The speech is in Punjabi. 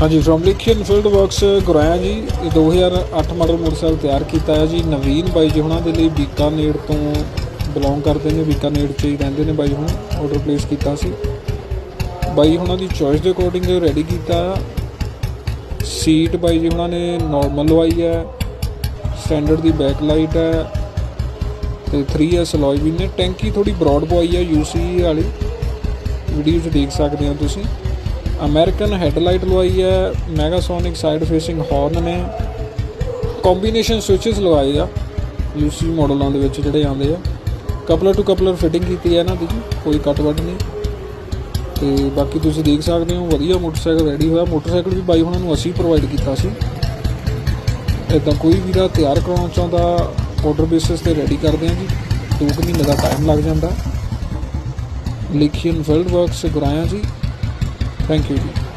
ਹਾਂਜੀ ਫਰੋਮ ਲਿਖੀਅਨ ਫੀਲਡ ਵਰਕਸ ਗੁਰਾਇਆ ਜੀ, ਇਹ 2008 ਮਾਡਲ ਮੋਟਰਸਾਈਕਲ ਤਿਆਰ ਕੀਤਾ ਹੈ ਜੀ। ਨਵੀਨ ਬਾਈ ਜੀ ਹੁਣਾਂ ਦੇ ਲਈ ਬੀਕਾਨੇਰ ਤੋਂ ਬਿਲੋਂਗ ਕਰਦੇ ਨੇ, ਬੀਕਾਨੇਰ 'ਚ ਹੀ ਰਹਿੰਦੇ ਨੇ ਬਾਈ ਹੁਣ ਆਰਡਰ ਪਲੇਸ ਕੀਤਾ ਸੀ। ਬਾਈ ਹੁਣਾਂ ਦੀ ਚੋਇਸ ਦੇ ਅਕੋਰਡਿੰਗ ਰੈਡੀ ਕੀਤਾ। ਸੀਟ ਬਾਈ ਜੀ ਉਹਨਾਂ ਨੇ ਨਾਰਮਲ ਲਵਾਈ ਹੈ। ਸਟੈਂਡਰਡ ਦੀ ਬੈਕ ਲਾਈਟ ਹੈ। ਤੇ 3S ਅਲੋਈ ਵੀ ਨੇ। ਟੈਂਕੀ ਥੋੜੀ ਬ੍ਰੌਡ ਪਵਾਈ ਹੈ UC ਵਾਲੀ। ਵੀਡੀਓ 'ਚ ਦੇਖ ਸਕਦੇ ਹੋ ਤੁਸੀਂ। ਅਮਰੀਕਨ ਹੈਡਲਾਈਟ ਲਵਾਈ ਹੈ ਮੈਗਾਸੋਨਿਕ ਸਾਈਡ ਫੇਸਿੰਗ ਹਾਰਨ ਨੇ। ਕੰਬੀਨੇਸ਼ਨ ਸਵਿਚਸ ਲਵਾਏ ਆ UC ਮਾਡਲਾਂ ਦੇ ਵਿੱਚ ਜਿਹੜੇ ਆਉਂਦੇ ਆ। ਕਪਲਰ ਟੂ ਕਪਲਰ ਫਿਟਿੰਗ ਕੀਤੀ ਹੈ ਇਹਨਾਂ ਦੀ ਜੀ, ਕੋਈ ਕੱਟ ਵੱਢ ਨਹੀਂ। ਤੇ ਬਾਕੀ ਤੁਸੀਂ ਦੇਖ ਸਕਦੇ ਹੋ ਵਧੀਆ ਮੋਟਰਸਾਈਕਲ ਰੈਡੀ ਹੋਇਆ। ਮੋਟਰਸਾਈਕਲ ਵੀ ਬਾਈ ਹੁਣਾਂ ਨੂੰ ਅਸੀਂ ਪ੍ਰੋਵਾਈਡ ਕੀਤਾ ਸੀ। ਇਦਾਂ ਕੋਈ ਵੀਰਾ ਤਿਆਰ ਕਰਾਉਣਾ ਚਾਹੁੰਦਾ ਆਰਡਰ ਬੇਸਿਸ ਤੇ ਰੈਡੀ ਕਰਦੇ ਹਾਂ ਜੀ। ਦੋ ਕੁ ਮਹੀਨੇ ਦਾ ਟਾਈਮ ਲੱਗ ਜਾਂਦਾ। ਲਿਖੀਅਨ ਫੀਲਡ ਵਰਕਸ ਗੁਰਾਇਆ ਜੀ। Thank you.